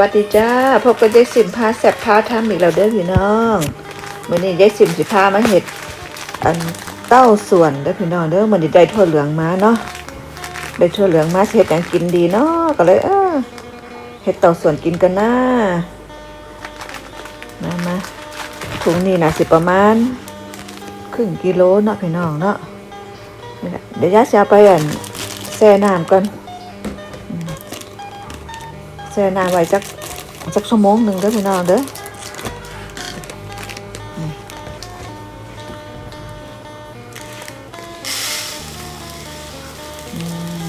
วัสดีจ้าพบกับยายสิมพาแซบพาทำอีกแล้วเด้อพี่น้องมื้อนี้ยายสิมสิพามาเฮ็ดอันเต้าส่วนเด้อพี่น้องเด้อมื้อนี้ได้ถั่วเหลืองมาเนาะได้ถั่วเหลืองมาเฮ็ดหยังกินดีเนาะก็เลยเออเฮ็ดเต้าส่วนกินกันนะมามาถุงนี้นะสิประมาณครึ่งกิโลเนาะพี่น้องเนาะนี่แหละเดี๋ยวยายสิเอาไปอันแช่น้ำก่อน แช่น้ำไว้สักสักชั่วโมงหนึ่งเด้อพี่น้องเด้ออื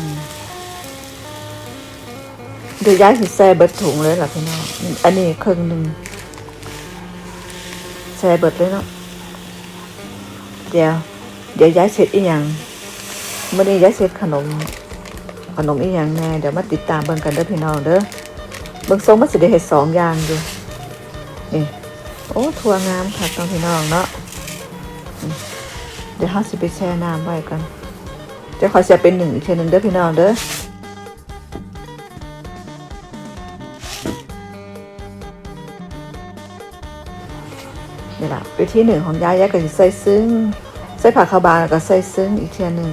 มเดี๋ยวย้ายสิแช่เบิดถุงเลยล่ะพี่น้อง อันนี้ครึ่งหนึ่งแช่เบิดเลยเนาะ เดี๋ยว เดี๋ยวย้ายเสร็จอีกอย่างเมื่อนี้ย้ายเสร็จขนม ขนมอีกอย่างแน่ เดี๋ยวมาติดตามเบิ่งกันเด้อพี่น้องเด้อ เบิ่งทรงมันสิได้เฮ็ดสองอย่างอยู่นี่โอ้ถั่วงามค่ะต้องพี่น้องเนาะเดี๋ยวเฮาสิไปแช่น้ำไว้กันเดี๋ยวขอเสียเป็นหนึ่งอีกเทีนึงเด้อพี่น้องเด้อนี่ล่ะวิธีหนึ่งของยายยายก็สิใส่ซึ้งใส่ผักขาวบางแล้วก็ใส่ซึ้งอีกเทีนึง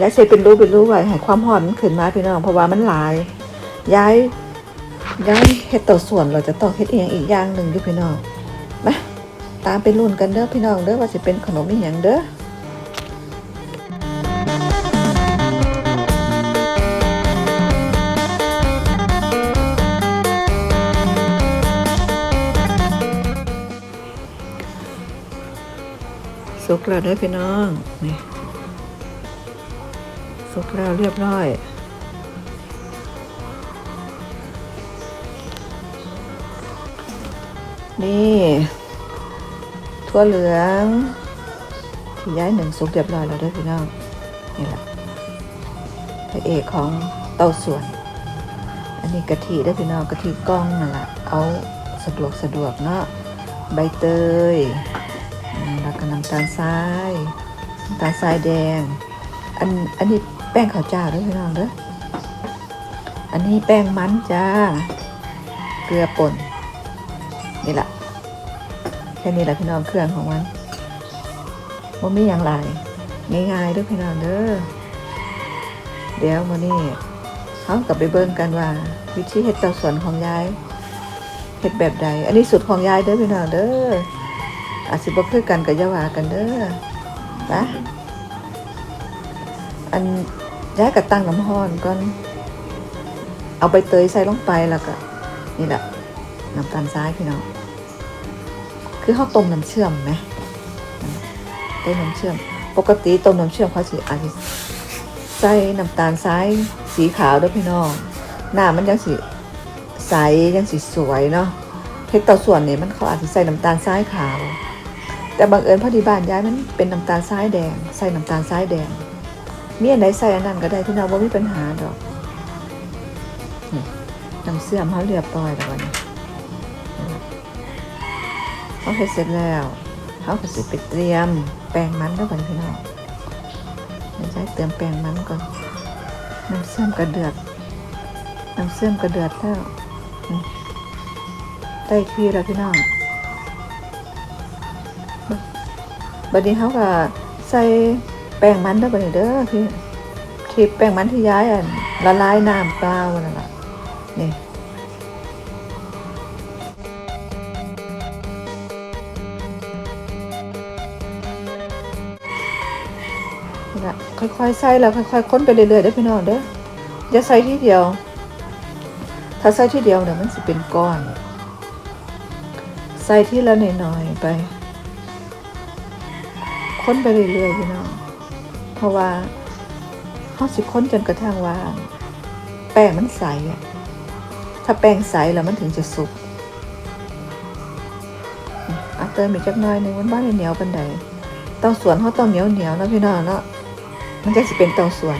ยายใส่เป็นรูปเป็นรูปไว้ให้ความหอมมันขึ้นมาพี่น้องเพราะว่ามันหลายยาย ย้ายเฮ็ดต่าส่วนเราจะต้อเฮ็ดอีกอย่างอีกอย่างหนึ่งด้วยพี่น้องมาตามไปรุ่นกันเด้อพี่น้องเด้อว่าจะเป็นขนมอีหยังเด้อสุกแล้วเด้อพี่น้องนี่สุกแล้วเรียบร้อย นี่ทั่วเหลืองที่ย้ายหนึ่งสุกเรียบร้อยแล้วด้วยพี่น้องนี่แหละพระเอกของเต้าส่วน อันนี้กะทิด้วยพี่น้องกะทิกล้องนั่นแหละเอาสะดวกสะดวกเนาะใบเตยแล้วก็น้ำตาลทรายน้ำตาลทรายแดง อันอันนี้แป้งข้าวเจ้าด้วยพี่น้องเด้ออันนี้แป้งมันจ้าเกลือป่น นี่แหละแค่นี้แหละพี่น้องเครื่องของมันมันไม่อย่างไรง่ายๆเด้วยพี่น้องเด้อเดี๋ยวมานี่เขากลับไปเบิ่งกันว่า วิธีเฮ็ดเตาสวนของยายเฮ็ดแบบใด อันนี้สูตรของยายเด้อพี่น้องเด้ออาจสิบ่คือกันกับยาวากันเด้อนะอันยายก็ตั้งน้ำห้อนก่อน เอาใบเตยใส่ลงไปแล้วก็นี่แหละ น้ำตาลทรายพี่น้องคือเขาต้มน้ำเชื่อมไหมต้น้ำเชื่อม ปกติต้มน้ำเชื่อมเขาสิอาจจะใส่น้ำตาลทรายสีขาวด้วยพี่น้องหน้ามันยังสีใสยังสีสวยเนาะเพชรต่าส่วนเนี่ยมันเขาอาจจะใส่น้ำตาลทรายขาว แต่บังเอิญพอดีบ้านย้ายมันเป็นน้ำตาลทรายแดง ใส่น้ำตาลทรายแดงมีอันไหนใส่อันนั้นก็ได้พี่น้องว่าไม่มีปัญหาดอกน้ำเสื่อมเขาเรียบร้อยแล้ววันนี้ เขาเฮ็ดเสร็จแล้วเขาก็สิไปเตรียมแป้งมันแล้วก่อนพี่น้องใช่เตรียมแป้งมันก่อนน้ำเสื่อมกระเดือดน้ำเสื่อมกระเดือดแล้วได้ที่แล้วพี่น้องบัดนี้เขาก็ใส่แป้งมันแล้วยบัดนี้เด้อพี่ที่แป้งมันที่ย้ายอะละลายน้ำเปล่านั่นแหละนี่ ค่อยๆใส่แล้วค่อยๆค้นไปเรื่อยๆเด้พี่น้องเด้ออย่าใส่ทีเดียว ถ้าใส่ทีเดียวเนี่ยมันสิเป็นก้อน ใส่ทีละหน่อยๆไป ค้นไปเรื่อยๆพี่น้องเพราะว่าเขาสิค้นจนกระทั่งว่า แป้งมันใสถ้าแป้งใสแล้วมันถึงจะสุกอะเติมอีกจักหน่อยหนึงมันบ้านเหนียวปันใดเต้าสวนเขาต้องเหนียวเหนียวนะพี่น้องเนาะ มันจะสิเป็นเตาส่วน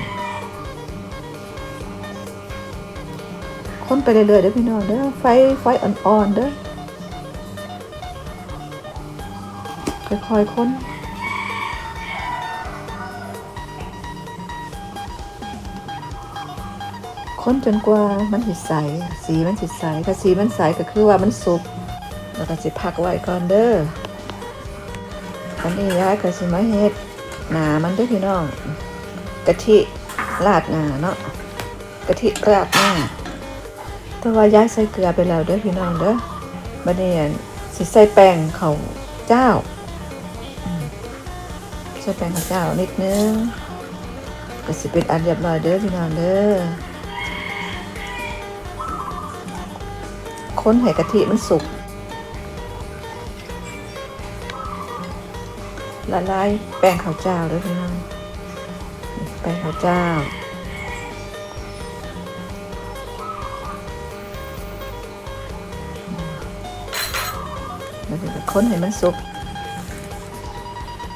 คนไปเรื่อยๆเด้อพี่น้องเด้อไฟไฟอ่อนๆเด้อค่อยๆคนคนจนกว่ามันสิใส สีมันสิใสถ้าสีมันใสก็คือว่ามันสุก แล้วก็สิพักไว้ก่อนเด้ออันนี้ยายก็สิมาเฮ็ดหนามันเด้อพี่น้อง กะทิราดหน้าเนาะกะทิราดหน้าแต่ว่ายายใส่เกลือไปแล้วเด้อพี่น้องเด้อบัดนี้อั่นสิใส่แป้งเขาเจ้าใส่แป้งข้าวเจ้านิดนึงก็สิเป็นอันเรียบร้อยเด้อพี่น้องเด้อค้นให้กะทิมันสุกละลายแป้งข้าวเจ้าเด้อพี่น้อง แป้งข้าวเจ้าแล้วก็ค้นให้มันสุก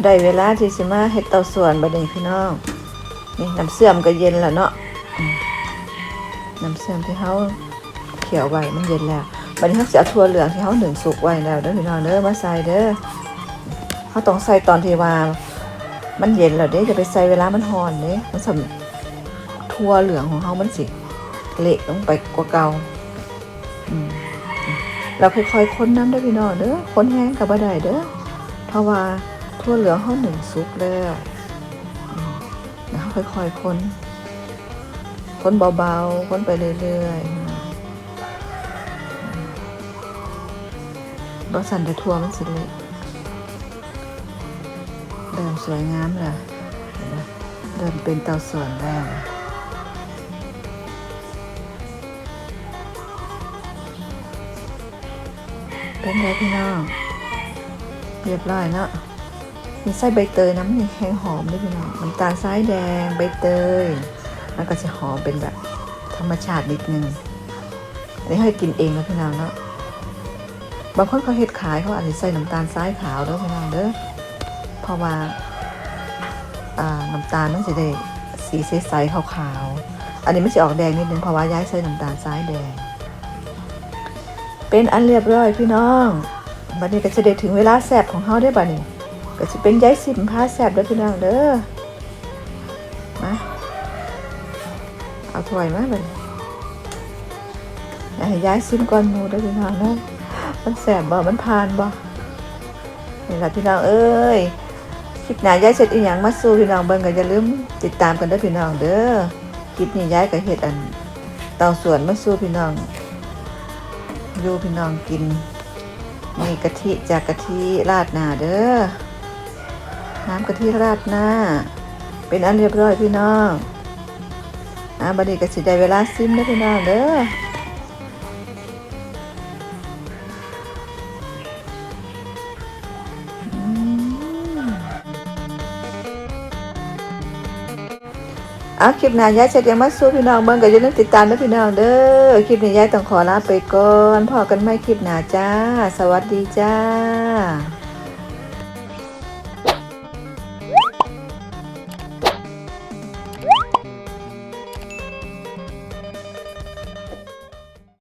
ได้เวลาที่สิมาเฮ็ดเตาส่วนบัดนี้พี่น้อง นี่น้ำเสื่อมก็เย็นแล้วเนาะ น้ำเสื่อมที่เฮาเขียวไว้มันเย็นแล้วบัดนี้เฮาสิเอาถั่วเหลืองที่เฮาหนึ่งสุกไว้แล้วเด้อพี่น้องเด้อมาใส่เด้อเฮาต้องใส่ตอนที่ว่า มันเย็นแล้วเด้จะไปใส่เวลามันร้อนเด้มันสำถั่วเหลืองของเฮามันสิ เละลงไปกว่าเก่าเราค่อยๆคนน้ำเด้พี่น้องเด้อคนแห้งกับบ่ได้เด้อเพราะว่าถั่วเหลืองเฮาหนึ่งสุกแล้วแล้วค่อยๆค้นค้นเบาๆค้นไปเรื่อยๆบสันแต่ทัวมันสิเล็ก เดิมสวยงามเลยเดิมเป็นเตาส่วนแล้เป็นไงพี่น้อง เรียบร้อยเนาะมีไส้ใบเตยน้ำนี่แห้งหอมด้วยพี่น้องน้ำตาลทรายแดงใบเตย แล้วก็จะหอมเป็นแบบธรรมชาตินิดนึงอันนี้ให้กินเองนะพี่น้องเนาะบางคนเขาเฮ็ดขายเขาอาจจะใส่น้ำตาลทรายขาวด้อพี่น้องเด้อ เพราะว่าน้ำตาลมันจะได้สีใสๆขาวๆ อันนี้มันจะออกแดงนิดนึงเพราะว่าย้ายใส่น้ำตาลทรายแดง เป็นอันเรียบร้อยพี่น้องบัดนี้ก็จะได้ถึงเวลาแสบของเฮาได้บัดนี้ ก็จะเป็นย้ายสิมผ้าแสบด้อพี่น้องเด้อมาเอาถ้วยมาเลยอยากให้ย้ายซิมก่อนมูด้อพี่น้องเด้อมันแสบบ่ มันพานบ่นี่ล่ะพี่น้องเอ้ย คลิปหน้าย้ายเสร็จอีหยังมาสู่พี่น้องเบิ่งก็อย่าลืมติดตามกันด้อพี่น้องเด้อคลิปนี้ย้ายก็เฮ็ดอันเตาสวนมาสู่พี่น้องอยู่พี่น้องกินนี่กะทิจากกะทิราดหน้าเด้อน้ำกะทิราดหน้า เป็นอันเรียบร้อยพี่น้องอะบัดนี้ก็สิได้เวลาซิมแล้วพี่น้องเด้อ เอาคลิปหน้ายายจะยังมาสู้พี่น้องเบิ่งก็อย่าลืมติดตามนะพี่น้องเด้อคลิปนี้ยายต้องขอลาไปก่อนพอกันไม่คลิปหน้าจ้า สวัสดีจ้า